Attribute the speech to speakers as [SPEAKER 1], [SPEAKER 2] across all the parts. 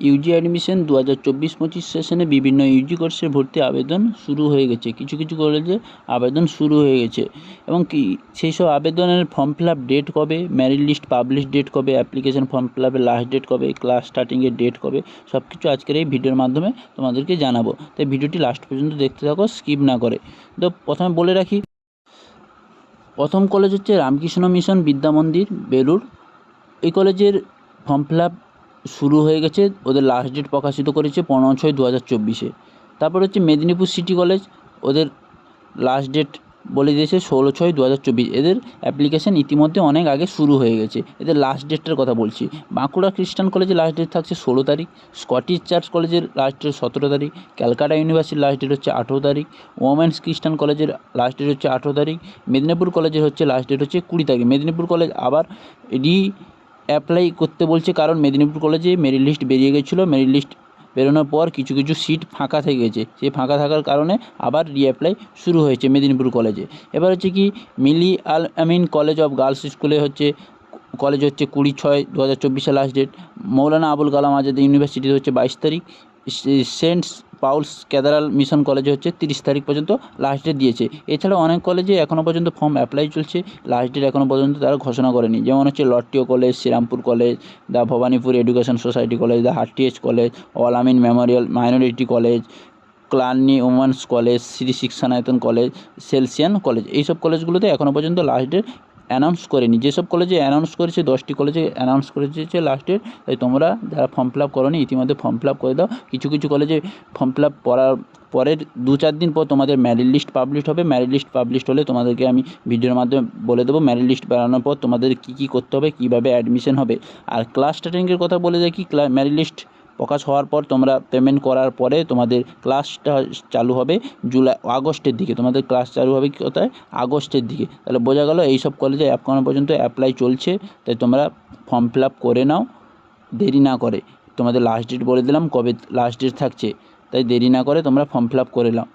[SPEAKER 1] Yuji admission দু হাজার চব্বিশ পঁচিশ সেশনে বিভিন্ন ইউজি কোর্সে ভর্তি আবেদন শুরু হয়ে গেছে। কিছু কিছু কলেজে আবেদন শুরু হয়ে গেছে। এবং কি, সেই সব আবেদনের ফর্ম ফিল আপ ডেট কবে মেরিট লিস্ট পাবলিশ ডেট কবে অ্যাপ্লিকেশন ফর্ম ফিল আপের লাস্ট ডেট কবে ক্লাস স্টার্টিংয়ের ডেট কবে সব কিছু আজকের এই ভিডিওর মাধ্যমে তোমাদেরকে জানাব। তাই ভিডিওটি লাস্ট পর্যন্ত দেখতে থাকো স্কিপ না করে। তো প্রথমে বলে রাখি, প্রথম কলেজ হচ্ছে রামকৃষ্ণ মিশন বিদ্যা মন্দির, বেলুড়। এই কলেজের ফর্ম ফিল আপ শুরু হয়ে গেছে, ওদের লাস্ট ডেট প্রকাশিত করেছে পনেরো ছয় দু হাজার চব্বিশে। তারপর হচ্ছে মেদিনীপুর সিটি কলেজ ওদের লাস্ট ডেট বলে দিয়েছে ষোলো ছয় দু হাজার চব্বিশ। এদের অ্যাপ্লিকেশান ইতিমধ্যে অনেক আগে শুরু হয়ে গেছে। এদের লাস্ট ডেটটার কথা বলছি। বাঁকুড়া খ্রিস্টান কলেজে লাস্ট ডেট থাকছে ষোলো তারিখ স্কটিশ চার্চ কলেজের লাস্ট ডেট সতেরো তারিখ ক্যালকাটা ইউনিভার্সিটির লাস্ট ডেট হচ্ছে আঠেরো তারিখ ওমেন্স খ্রিস্টান কলেজের লাস্ট ডেট হচ্ছে আঠেরো তারিখ মেদিনীপুর কলেজের হচ্ছে লাস্ট ডেট হচ্ছে কুড়ি তারিখ। মেদিনীপুর কলেজ আবার রি অ্যাপ্লাই করতে বলছে কারণ মেদিনীপুর কলেজে মেরিট লিস্ট বেরিয়ে গেছিল। মেরিট লিস্ট বেরোনোর পর কিছু কিছু সিট ফাঁকা থেকে গেছে। সেই ফাঁকা থাকার কারণে আবার রিঅ্যাপ্লাই শুরু হয়েছে মেদিনীপুর কলেজে এবার হচ্ছে কি, Milli Al Amin college of girls স্কুলে হচ্ছে কলেজ হচ্ছে কুড়ি ছয় দু হাজার চব্বিশে last date Maulana Abul Kalam Azad university হচ্ছে বাইশ তারিখ। সেন্ট পাউলস ক্যাদারাল মিশন কলেজে হচ্ছে তিরিশ তারিখ পর্যন্ত লাস্ট ডেট দিয়েছে। এছাড়াও অনেক কলেজে এখনও পর্যন্ত ফর্ম অ্যাপ্লাই চলছে লাস্ট ডেট এখনও পর্যন্ত তারা ঘোষণা করেনি। যেমন হচ্ছে Loreto college, Serampore college the Bhawanipur education society college the Heritage college, Al Amin memorial minority college ক্লার্নি women's college, Shri Shikshayatan college, Salesian college. এইসব কলেজগুলোতে এখনও পর্যন্ত লাস্ট ডেট অ্যানাউন্স করেনি। যেসব কলেজে অ্যানাউন্স করেছে, দশটি কলেজে অ্যানাউন্স করেছে লাস্ট ডেট তাই তোমরা যারা ফর্ম ফিল আপ করোনি, ইতিমধ্যে ফর্ম ফিল আপ করে দাও। কিছু কিছু কলেজে ফর্ম ফিল আপ করার পরের দু চার দিন পর তোমাদের ম্যারিট লিস্ট পাবলিশ হবে। ম্যারিট লিস্ট পাবলিশ হলে তোমাদেরকে আমি ভিডিওর মাধ্যমে বলে দেবো। ম্যারিট লিস্ট বেরানোর পর তোমাদের কী কী করতে হবে, কীভাবে অ্যাডমিশন হবে। আর ক্লাস স্টার্টিংয়ের কথা বলে দেখি ক্লা ম্যারিট লিস্ট প্রকাশ হওয়ার পর তোমরা পেমেন্ট করার পরে তোমাদের ক্লাসটা চালু হবে জুলাই, আগস্টের দিকে। তোমাদের ক্লাস চালু হবে কোথায়? আগস্টের দিকে। তাহলে বোঝা গেল এই সব কলেজে এখনও পর্যন্ত অ্যাপ্লাই চলছে, তাই তোমরা ফর্ম ফিল করে নাও। দেরি না করে। তোমাদের লাস্ট ডেট বলে দিলাম, কবে লাস্ট ডেট থাকছে। তাই দেরি না করে তোমরা ফর্ম ফিল করে নাও।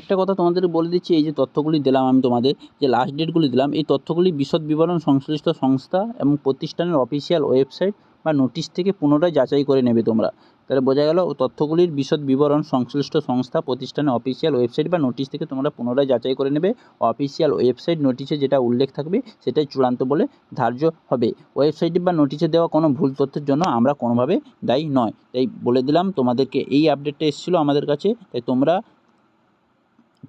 [SPEAKER 1] একটা কথা তোমাদের বলে দিচ্ছি, এই যে তথ্যগুলি দিলাম আমি তোমাদের, যে লাস্ট ডেটগুলি দিলাম, এই তথ্যগুলি বিশদ বিবরণ সংশ্লিষ্ট সংস্থা এবং প্রতিষ্ঠানের অফিসিয়াল ওয়েবসাইট বা নোটিশ থেকে পুনরায় যাচাই করে নেবে তোমরা। তাহলে বোঝা গেল তথ্যগুলির বিশদ বিবরণ সংশ্লিষ্ট সংস্থা প্রতিষ্ঠানের অফিসিয়াল ওয়েবসাইট বা নোটিশ থেকে তোমরা পুনরায় যাচাই করে নেবে। অফিসিয়াল ওয়েবসাইট নোটিশে যেটা উল্লেখ থাকবে, সেটাই চূড়ান্ত বলে ধার্য হবে। ওয়েবসাইটে বা নোটিশে দেওয়া কোনো ভুল তথ্যের জন্য আমরা কোনোভাবে দায়ী নয়। তাই বলে দিলাম, তোমাদেরকে এই আপডেটটা এসেছিল আমাদের কাছে, তাই তোমরা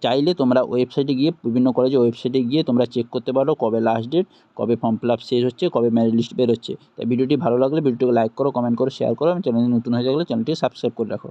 [SPEAKER 1] চাইলে তোমরা ওয়েবসাইটে গিয়ে বিভিন্ন কলেজের ওয়েবসাইটে গিয়ে তোমরা চেক করতে পারো কবে লাস্ট ডেট কবে ফর্ম ফিল আপ শেষ হচ্ছে, কবে মেরিট লিস্ট বেরোচ্ছে। তাই ভিডিওটি ভালো লাগলে ভিডিওটিকে লাইক করো কমেন্ট করো শেয়ার করো। এবং নতুন হয়ে গেলে চ্যানেলটি সাবস্ক্রাইব করে রাখো।